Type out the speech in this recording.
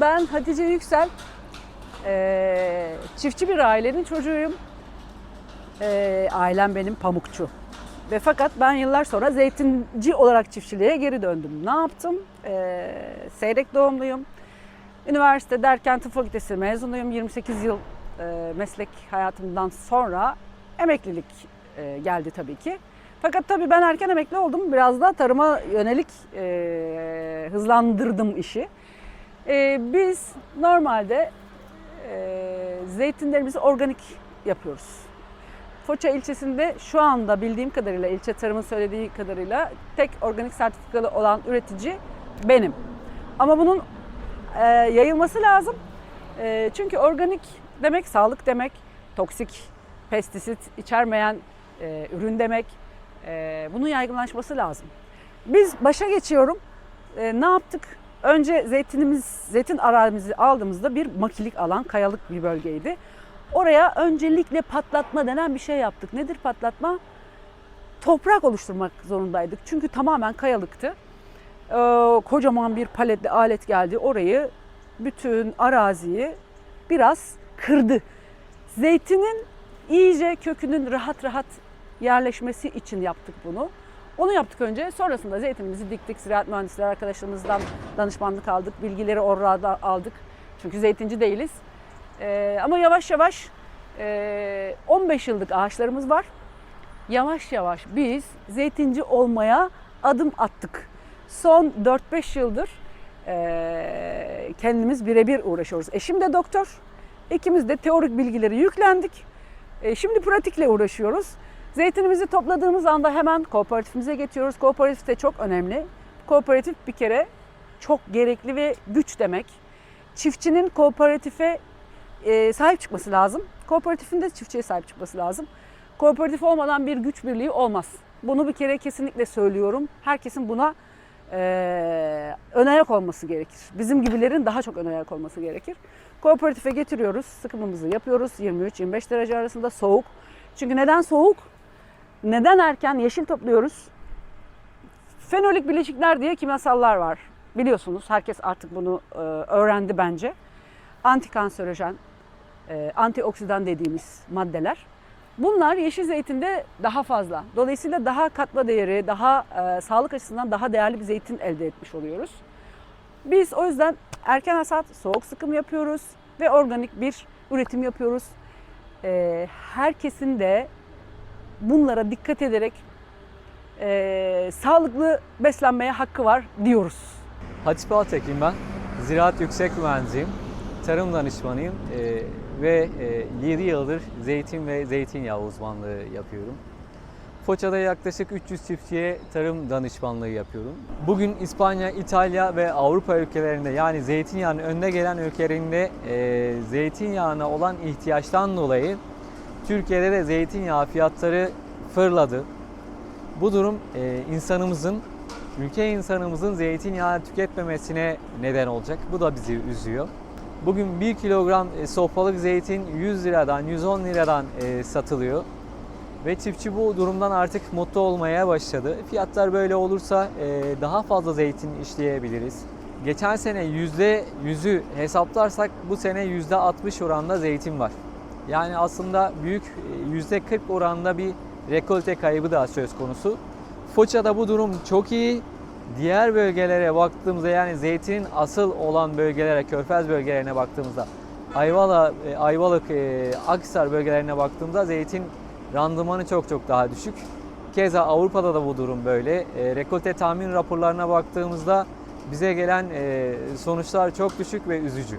Ben Hatice Yüksel. Çiftçi bir ailenin çocuğuyum. Ailem benim pamukçu. Ve fakat ben yıllar sonra zeytinci olarak çiftçiliğe geri döndüm. Ne yaptım? Seyrek doğumluyum. Üniversite derken tıp fakültesi mezunuyum. 28 yıl meslek hayatımdan sonra emeklilik geldi tabii ki. Fakat tabii ben erken emekli oldum. Biraz da tarıma yönelik e, hızlandırdım işi. E, biz normalde e, zeytinlerimizi organik yapıyoruz. Foça ilçesinde şu anda bildiğim kadarıyla, ilçe tarımın söylediği kadarıyla tek organik sertifikalı olan üretici benim. Ama bunun e, yayılması lazım. E, çünkü organik demek sağlık demek, toksik, pestisit içermeyen e, ürün demek. E, bunun yaygınlaşması lazım. Biz başa geçiyorum. E, ne yaptık? Önce zeytinimiz, zeytin arazimizi aldığımızda bir makilik alan, kayalık bir bölgeydi. Oraya öncelikle patlatma denen bir şey yaptık. Nedir patlatma? Toprak oluşturmak zorundaydık. Çünkü tamamen kayalıktı. Ee, kocaman bir paletli alet geldi. Orayı bütün araziyi biraz kırdı. Zeytinin iyice kökünün rahat rahat yerleşmesi için yaptık bunu. Onu yaptık önce. Sonrasında zeytinimizi diktik. Ziraat mühendisleri arkadaşlarımızdan danışmanlık aldık. Bilgileri orada aldık. Çünkü zeytinci değiliz. Ee, ama yavaş yavaş e, 15 yıllık ağaçlarımız var. Yavaş yavaş biz zeytinci olmaya adım attık. Son 4-5 yıldır e, kendimiz birebir uğraşıyoruz. Eşim de doktor. İkimiz de teorik bilgileri yüklendik. E, şimdi pratikle uğraşıyoruz. Zeytinimizi topladığımız anda hemen kooperatifimize getiriyoruz. Kooperatif de çok önemli. Kooperatif bir kere çok gerekli ve güç demek. Çiftçinin kooperatife e, sahip çıkması lazım. Kooperatifin de çiftçiye sahip çıkması lazım. Kooperatif olmadan bir güç birliği olmaz. Bunu bir kere kesinlikle söylüyorum. Herkesin buna e, ön olması gerekir. Bizim gibilerin daha çok ön ayak olması gerekir. Kooperatife getiriyoruz, sıkımımızı yapıyoruz. 23-25 derece arasında soğuk. Çünkü neden soğuk? Neden erken yeşil topluyoruz? Fenolik bileşikler diye kimyasallar var. Biliyorsunuz herkes artık bunu e, öğrendi bence. Antikanserojen, e, antioksidan dediğimiz maddeler. Bunlar yeşil zeytinde daha fazla. Dolayısıyla daha katma değeri, daha e, sağlık açısından daha değerli bir zeytin elde etmiş oluyoruz. Biz o yüzden erken hasat, soğuk sıkım yapıyoruz ve organik bir üretim yapıyoruz. E, herkesin de bunlara dikkat ederek e, sağlıklı beslenmeye hakkı var diyoruz. Hatip Altekin ben. Ziraat Yüksek Mühendisiyim. Tarım danışmanıyım Ee, ve e, 7 yıldır zeytin ve zeytinyağı uzmanlığı yapıyorum. Foça'da yaklaşık 300 çiftçiye tarım danışmanlığı yapıyorum. Bugün İspanya, İtalya ve Avrupa ülkelerinde yani zeytinyağının önde gelen ülkelerinde e, zeytinyağına olan ihtiyaçtan dolayı Türkiye'de de zeytinyağı fiyatları fırladı. Bu durum e, insanımızın, ülke insanımızın zeytinyağı tüketmemesine neden olacak. Bu da bizi üzüyor. Bugün 1 kilogram e, sofralık zeytin 100 liradan, 110 liradan e, satılıyor. Ve çiftçi bu durumdan artık mutlu olmaya başladı. Fiyatlar böyle olursa e, daha fazla zeytin işleyebiliriz. Geçen sene %100'ü hesaplarsak bu sene %60 oranda zeytin var. Yani aslında büyük e, %40 oranında bir rekolte kaybı da söz konusu. Foça'da bu durum çok iyi. Diğer bölgelere baktığımızda yani zeytinin asıl olan bölgelere, körfez bölgelerine baktığımızda Ayvala, e, Ayvalık, e, Aksar bölgelerine baktığımızda zeytin randımanı çok çok daha düşük. Keza Avrupa'da da bu durum böyle. E, rekolte tahmin raporlarına baktığımızda bize gelen e, sonuçlar çok düşük ve üzücü.